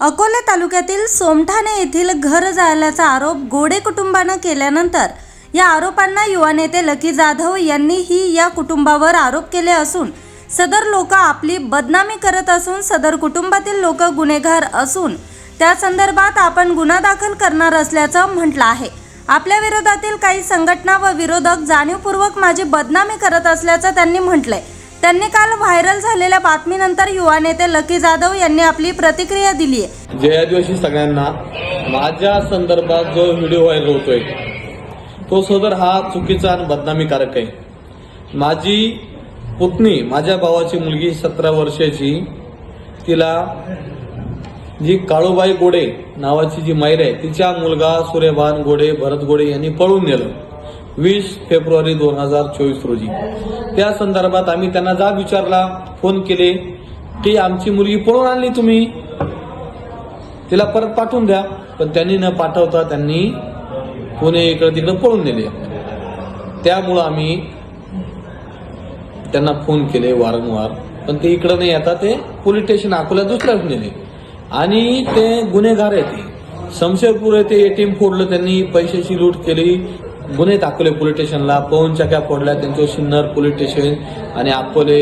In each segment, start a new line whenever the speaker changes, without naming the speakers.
अकोले तालुक्यातील सोमठाणे येथील घर जाळल्याचा आरोप गोडे कुटुंबानं केल्यानंतर या आरोपांना युवा नेते लकी जाधव यांनीही या कुटुंबावर आरोप केले असून सदर लोक आपली बदनामी करत असून सदर कुटुंबातील लोक गुन्हेगार असून त्या संदर्भात आपण गुन्हा दाखल करणार असल्याचं म्हटलं आहे. आपल्या विरोधातील काही संघटना व विरोधक जाणीवपूर्वक माझी बदनामी करत असल्याचं त्यांनी म्हटलंय. त्यांनी काल व्हायरल झालेल्या बातमीनंतर युवा नेते लकी जाधव यांनी आपली प्रतिक्रिया दिली आहे
जय सगळ्यांना. माझ्या संदर्भात जो व्हिडिओ व्हायरल होतोय तो सदर हा चुकीचा आणि बदनामीकारक आहे. माझी पुतणी माझ्या भावाची मुलगी सतरा वर्षाची तिला जी काळूबाई गोडे नावाची जी मैर आहे तिचा मुलगा सूर्यभान गोडे भरत गोडे यांनी पळून नेलं. वीस फेब्रुवारी दोन हजार चोवीस रोजी. त्या संदर्भात आम्ही त्यांना जाब विचारला फोन केले की आमची मुलगी पळून आणली तुम्ही. तिला परत पाठवून द्या. पण त्यांनी न पाठवता त्यांनी पुणे इकडे तिकडे पळून नेले. त्यामुळं आम्ही त्यांना फोन केले वारंवार. पण ते इकडं नाही आता ते पोलीस स्टेशन अकोला दुसऱ्याच नेले. आणि ते गुन्हेगार येते ते. शमशेरपूर येथे एटीएम फोडलं त्यांनी पैशाची लूट केली. गुन्हे दाखवले पोलीस स्टेशनला पवन चक्या फोडल्या त्यांच्यावर सिन्नर पोलीस स्टेशन आणि अकोले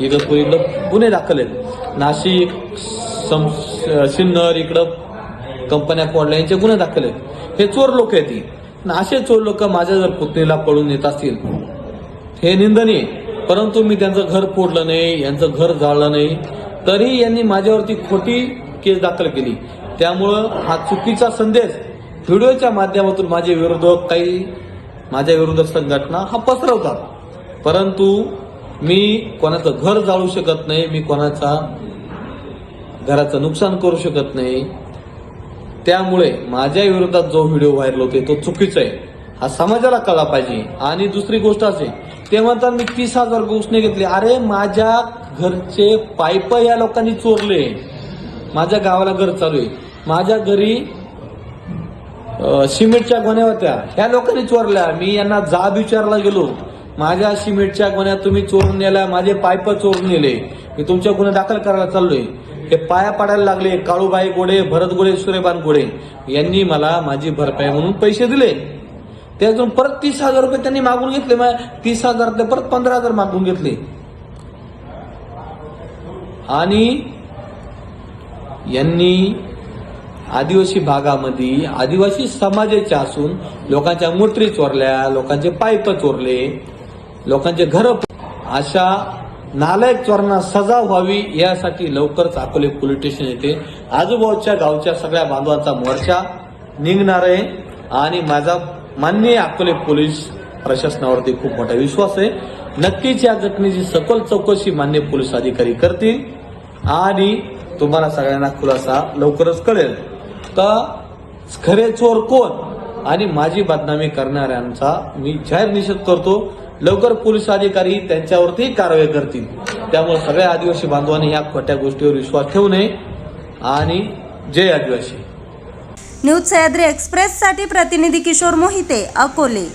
इगतपूर इकडं गुन्हे दाखल आहेत. नाशिक सम सिन्नर इकडं कंपन्या फोडल्या यांचे गुन्हे दाखल आहेत. हे चोर लोक आहेत ती असे चोर लोक माझ्या जर पुतणीला पळून येत असतील हे निंदनीय परंतु मी त्यांचं घर फोडलं नाही यांचं घर जाळलं नाही तरी यांनी माझ्यावरती खोटी केस दाखल केली. त्यामुळं हा चुकीचा संदेश व्हिडिओच्या माध्यमातून माझे विरोधक काही माझ्या विरुद्ध संघटना हा पसरवतात. परंतु मी कोणाचं घर जाळू शकत नाही मी कोणाचा घराचं नुकसान करू शकत नाही. त्यामुळे माझ्या विरोधात जो व्हिडिओ व्हायरल होते तो चुकीचा आहे. हा समाजाला कळला पाहिजे. आणि दुसरी गोष्ट असे ते म्हणतात मी तीस हजार घोषणे घेतले. अरे माझ्या घरचे पाईप या लोकांनी चोरले. माझ्या गावाला घर चालू आहे. माझ्या घरी सिमेंटच्या गोण्या होत्या. ह्या लोकांनी चोरल्या. मी यांना जाब विचारला गेलो. माझ्या सिमेंटच्या गोण्या तुम्ही चोरून नेल्या माझे पाईप चोरून नेले. मी तुमच्या गुन्हे दाखल करायला चाललोय. हे पाया पाडायला लागले. काळूबाई गोडे भरत गोडे सूर्यबान गोडे. यांनी मला माझी भरपाई म्हणून पैसे दिले. त्यातून परत तीस हजार रुपये त्यांनी मागून घेतले. मग तीस हजार ते परत पंधरा हजार मागून घेतले. आणि यांनी आदिवासी भागामध्ये आदिवासी समाजाचे असून लोकांच्या मूर्ती चोरल्या लोकांचे पाईप चोरले लोकांचे घर अशा नालायक चोरांना सजा व्हावी यासाठी लवकरच अकोले पोलीस स्टेशन येथे आजूबाजूच्या गावच्या सगळ्या बांधवांचा मोर्चा निघणार आहे. आणि माझा माननीय अकोले पोलीस प्रशासनावरती खूप मोठा विश्वास आहे. नक्कीच या घटनेची सखोल चौकशी मान्य पोलीस अधिकारी करतील. आणि तुम्हाला सगळ्यांना खुलासा लवकरच कळेल. तर खरे चोर कोण? आणि माझी बदनामी करणाऱ्यांचा मी जाहीर निषेध करतो. लवकर पोलीस अधिकारी त्यांच्यावरती कारवाई करतील. त्यामुळे सगळ्या आदिवासी बांधवांनी या खोट्या गोष्टीवर विश्वास ठेवू नये. आणि जय आदिवासी.
न्यूज सह्याद्री एक्सप्रेससाठी प्रतिनिधी किशोर मोहिते अकोले.